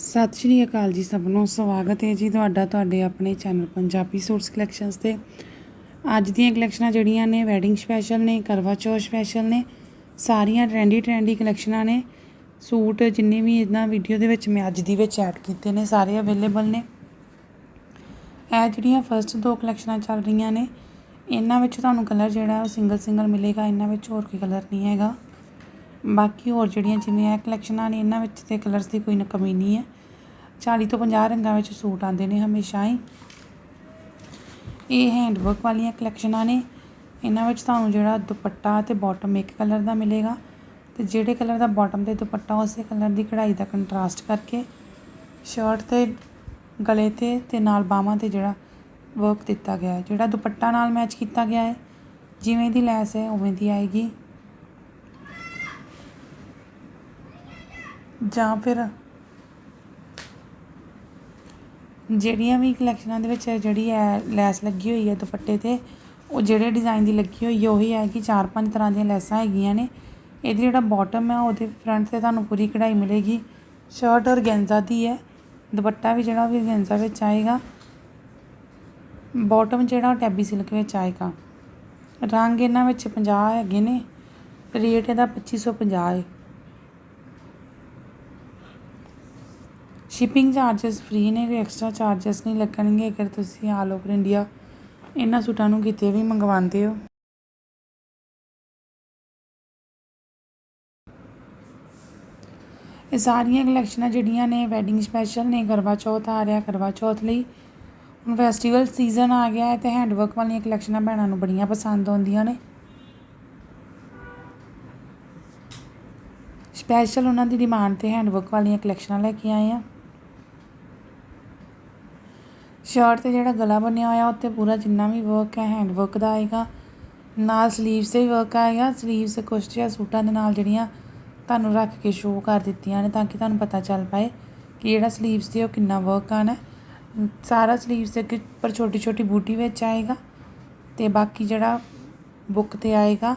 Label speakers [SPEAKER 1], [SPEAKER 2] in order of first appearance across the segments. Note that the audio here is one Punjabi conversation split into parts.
[SPEAKER 1] ਸਤਿ ਸ਼੍ਰੀ ਅਕਾਲ ਜੀ ਸਭ ਨੂੰ, ਸਵਾਗਤ ਹੈ ਜੀ ਤੁਹਾਡਾ ਤੁਹਾਡੇ ਆਪਣੇ ਚੈਨਲ ਪੰਜਾਬੀ ਸੂਟਸ ਕਲੈਕਸ਼ਨਸ ਤੇ। ਅੱਜ ਦੀਆਂ ਕਲੈਕਸ਼ਨਾਂ ਜਿਹੜੀਆਂ ਨੇ ਵੈਡਿੰਗ ਸਪੈਸ਼ਲ ਨੇ, ਕਰਵਾ ਚੌਥ ਸਪੈਸ਼ਲ ਨੇ, ਸਾਰੀਆਂ ਟ੍ਰੈਂਡੀ ਟ੍ਰੈਂਡੀ ਕਲੈਕਸ਼ਨਾਂ ਨੇ। ਸੂਟ ਜਿੰਨੇ ਵੀ ਇਹਨਾਂ ਵੀਡੀਓ ਦੇ ਵਿੱਚ ਮੈਂ ਅੱਜ ਦੀ ਵਿੱਚ ਐਡ ਕੀਤੇ ਨੇ, ਸਾਰੇ ਅਵੇਲੇਬਲ ਨੇ। ਇਹ ਜਿਹੜੀਆਂ ਫਰਸਟ ਦੋ ਕਲੈਕਸ਼ਨਾਂ ਚੱਲ ਰਹੀਆਂ ਨੇ, ਇਹਨਾਂ ਵਿੱਚ ਤੁਹਾਨੂੰ ਕਲਰ ਜਿਹੜਾ ਉਹ ਸਿੰਗਲ ਸਿੰਗਲ ਮਿਲੇਗਾ, ਇਹਨਾਂ ਵਿੱਚ ਹੋਰ ਕੋਈ ਕਲਰ ਨਹੀਂ ਹੈਗਾ। ਬਾਕੀ ਹੋਰ ਜਿਹੜੀਆਂ ਜਿਵੇਂ ਇਹ ਕਲੈਕਸ਼ਨਾਂ ਨੇ, ਇਹਨਾਂ ਵਿੱਚ ਤੇ ਕਲਰਸ ਦੀ ਕੋਈ ਕਮੀ ਨਹੀਂ ਹੈ। 40 ਤੋਂ 50 ਰੰਗਾਂ ਵਿੱਚ ਸੂਟ ਆਉਂਦੇ ਨੇ ਹਮੇਸ਼ਾ ਹੀ। ਇਹ ਹੈਂਡਵਰਕ ਵਾਲੀਆਂ ਕਲੈਕਸ਼ਨਾਂ ਨੇ। ਇਹਨਾਂ ਵਿੱਚ ਤੁਹਾਨੂੰ ਜਿਹੜਾ ਦੁਪੱਟਾ ਤੇ ਬਾਟਮ ਇੱਕ ਕਲਰ ਦਾ ਮਿਲੇਗਾ ਤੇ ਜਿਹੜੇ ਕਲਰ ਦਾ ਬਾਟਮ ਤੇ ਦੁਪੱਟਾ, ਉਸੇ ਕਲਰ ਦੀ ਕਢਾਈ ਦਾ ਕੰਟਰਾਸਟ ਕਰਕੇ ਸ਼ਰਟ ਤੇ ਗਲੇ ਤੇ ਤੇ ਨਾਲ ਬਾਹਾਂ ਤੇ ਜਿਹੜਾ ਵਰਕ ਦਿੱਤਾ ਗਿਆ ਹੈ। ਜਿਹੜਾ ਦੁਪੱਟਾ ਨਾਲ ਮੈਚ ਕੀਤਾ ਗਿਆ ਹੈ, ਜਿਵੇਂ ਦੀ ਲੈਸ ਹੈ, ਉਵੇਂ ਦੀ ਆਏਗੀ। ਜਾਂ ਫਿਰ ਜਿਹੜੀਆਂ ਵੀ ਕਲੈਕਸ਼ਨਾਂ ਦੇ ਵਿੱਚ ਜਿਹੜੀ ਹੈ ਲੈਸ ਲੱਗੀ ਹੋਈ ਹੈ ਦੁਪੱਟੇ ਤੇ, ਉਹ ਜਿਹੜੇ ਡਿਜ਼ਾਈਨ ਦੀ ਲੱਗੀ ਹੋਈ ਹੈ, ਉਹੀ ਹੈ ਕਿ ਚਾਰ ਪੰਜ ਤਰ੍ਹਾਂ ਦੀਆਂ ਲੈਸਾਂ ਹੈਗੀਆਂ ਨੇ। ਇਹਦੀ ਜਿਹੜਾ ਬਾਟਮ ਹੈ, ਉਹਦੇ ਫਰੰਟ ਤੇ ਤੁਹਾਨੂੰ ਪੂਰੀ ਕਢਾਈ ਮਿਲੇਗੀ। ਸ਼ਰਟ ਔਰਗੈਂਜ਼ਾ ਦੀ ਹੈ। ਦੁਪੱਟਾ ਵੀ ਜਿਹੜਾ ਉਹ ਵੀ ਔਰਗੈਂਜ਼ਾ ਵਿੱਚ ਆਏਗਾ। ਬਾਟਮ ਜਿਹੜਾ ਉਹ ਟੈਬੀ ਸਿਲਕ ਵਿੱਚ ਆਏਗਾ। ਰੰਗ ਇਹਨਾਂ ਵਿੱਚ 50 ਹੈਗੇ ਨੇ। ਰੇਟ ਇਹਦਾ 2550 ਹੈ ਸ਼ਿਪਿੰਗ ਚਾਰਜਸ ਫ੍ਰੀ ਨੇ, ਕੋਈ ਐਕਸਟਰਾ ਚਾਰਜਸ ਨਹੀਂ ਲੱਗਣਗੇ ਅਗਰ ਤੁਸੀਂ ਆਲ ਓਵਰ ਇੰਡੀਆ ਇਹਨਾਂ ਸੂਟਾਂ ਨੂੰ ਕਿਤੇ ਵੀ ਮੰਗਵਾਉਂਦੇ ਹੋ। ਇਹ ਸਾਰੀਆਂ ਕਲੈਕਸ਼ਨਾਂ ਜਿਹੜੀਆਂ ਨੇ ਵੈਡਿੰਗ ਸਪੈਸ਼ਲ ਨੇ, ਕਰਵਾ ਚੌਥ ਆ ਰਿਹਾ, ਕਰਵਾ ਚੌਥ ਲਈ। ਹੁਣ ਫੈਸਟੀਵਲ ਸੀਜ਼ਨ ਆ ਗਿਆ ਹੈ ਤੇ ਹੈਂਡਵਰਕ ਵਾਲੀਆਂ ਕਲੈਕਸ਼ਨਾਂ ਭੈਣਾਂ ਨੂੰ ਬੜੀਆਂ ਪਸੰਦ ਆਉਂਦੀਆਂ ਨੇ। ਸਪੈਸ਼ਲ ਉਹਨਾਂ ਦੀ ਡਿਮਾਂਡ ਤੇ ਹੈਂਡਵਰਕ ਵਾਲੀਆਂ ਕਲੈਕਸ਼ਨਾਂ ਲੈ ਕੇ ਆਏ ਆ। ਸ਼ਰਟ ਤੇ ਜਿਹੜਾ ਗਲਾ ਬਣਿਆ ਹੋਇਆ, ਉੱਤੇ ਪੂਰਾ ਜਿੰਨਾ ਵੀ ਵਰਕ ਹੈ ਹੈਂਡ ਵਰਕ ਦਾ ਆਏਗਾ। ਨਾਲ ਸਲੀਵਸ ਤੇ ਵੀ ਵਰਕ ਆਏਗਾ। ਸਲੀਵਸ ਕੁਛ ਜਿਹਾ ਸੂਟਾਂ ਦੇ ਨਾਲ ਜਿਹੜੀਆਂ ਤੁਹਾਨੂੰ ਰੱਖ ਕੇ ਸ਼ੋਅ ਕਰ ਦਿੱਤੀਆਂ ਨੇ ਤਾਂ ਕਿ ਤੁਹਾਨੂੰ ਪਤਾ ਚੱਲ ਪਾਏ ਕਿ ਜਿਹੜਾ ਸਲੀਵਸ ਤੇ ਉਹ ਕਿੰਨਾ ਵਰਕ ਆਣਾ ਸਾਰਾ ਸਲੀਵਸ ਦੇ ਪਰ ਛੋਟੀ ਛੋਟੀ ਬੂਟੀ ਵਿੱਚ ਆਏਗਾ ਤੇ ਬਾਕੀ ਜਿਹੜਾ ਬੁੱਕ ਤੇ ਆਏਗਾ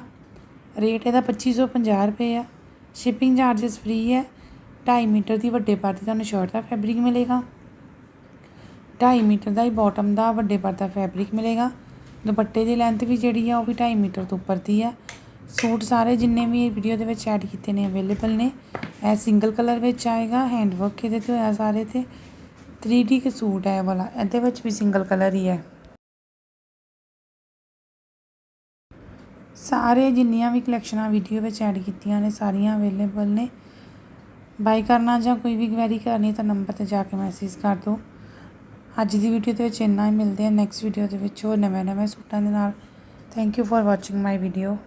[SPEAKER 1] ਰੇਟ ਇਹਦਾ 2550 ਰੁਪਏ ਆ। ਸ਼ਿਪਿੰਗ ਚਾਰजेस ਫ੍ਰੀ ਹੈ। 2.5 ਮੀਟਰ ਦੀ ਵੱਡੇ ਪਰ ਦੀ ਤੁਹਾਨੂੰ ਸ਼ਰਟ ਦਾ ਫੈਬਰਿਕ ਮਿਲੇਗਾ। 2.5 ਮੀਟਰ ਦਾ ਹੀ ਬਾਟਮ ਦਾ ਵੱਡੇ ਪਰਦਾ ਫੈਬਰਿਕ ਮਿਲੇਗਾ। ਦੁਪੱਟੇ ਦੀ ਲੈਂਥ ਵੀ ਜਿਹੜੀ ਆ ਉਹ ਵੀ 2.5 ਮੀਟਰ ਤੋਂ ਉੱਪਰ ਦੀ ਆ। ਸੂਟ ਸਾਰੇ ਜਿੰਨੇ ਵੀ ਵੀਡੀਓ ਦੇ ਵਿੱਚ ਐਡ ਕੀਤੇ ਨੇ ਅਵੇਲੇਬਲ ਨੇ। ਇਹ ਸਿੰਗਲ ਕਲਰ ਵਿੱਚ ਆਏਗਾ ਹੈਂਡ ਵਰਕ ਇਹਦੇ ਤੇ ਹੋਇਆ ਸਾਰੇ ਤੇ। 3D ਕੇ ਸੂਟ ਹੈ ਵਾਲਾ, ਇਹਦੇ ਵਿੱਚ ਵੀ ਸਿੰਗਲ ਕਲਰ ਹੀ ਹੈ ਸਾਰੇ ਜਿੰਨੀਆਂ ਵੀ ਕਲੈਕਸ਼ਨਾਂ ਵੀਡੀਓ ਵਿੱਚ ਐਡ ਕੀਤੀਆਂ ਨੇ, ਸਾਰੀਆਂ ਅਵੇਲੇਬਲ ਨੇ। ਬਾਈ ਕਰਨਾ ਜਾਂ ਕੋਈ ਵੀ ਕੁਐਰੀ ਕਰਨੀ ਤਾਂ ਨੰਬਰ ਤੇ ਜਾ ਕੇ ਮੈਸੇਜ ਕਰ ਦਿਓ। ਅੱਜ ਦੀ ਵੀਡੀਓ ਦੇ ਵਿੱਚ ਇੰਨਾ ਹੀ, ਮਿਲਦੇ ਆ ਨੈਕਸਟ ਵੀਡੀਓ ਦੇ ਵਿੱਚ ਹੋਰ ਨਵੇਂ ਨਵੇਂ ਸੂਟਾਂ ਦੇ ਨਾਲ। Thank you for watching my video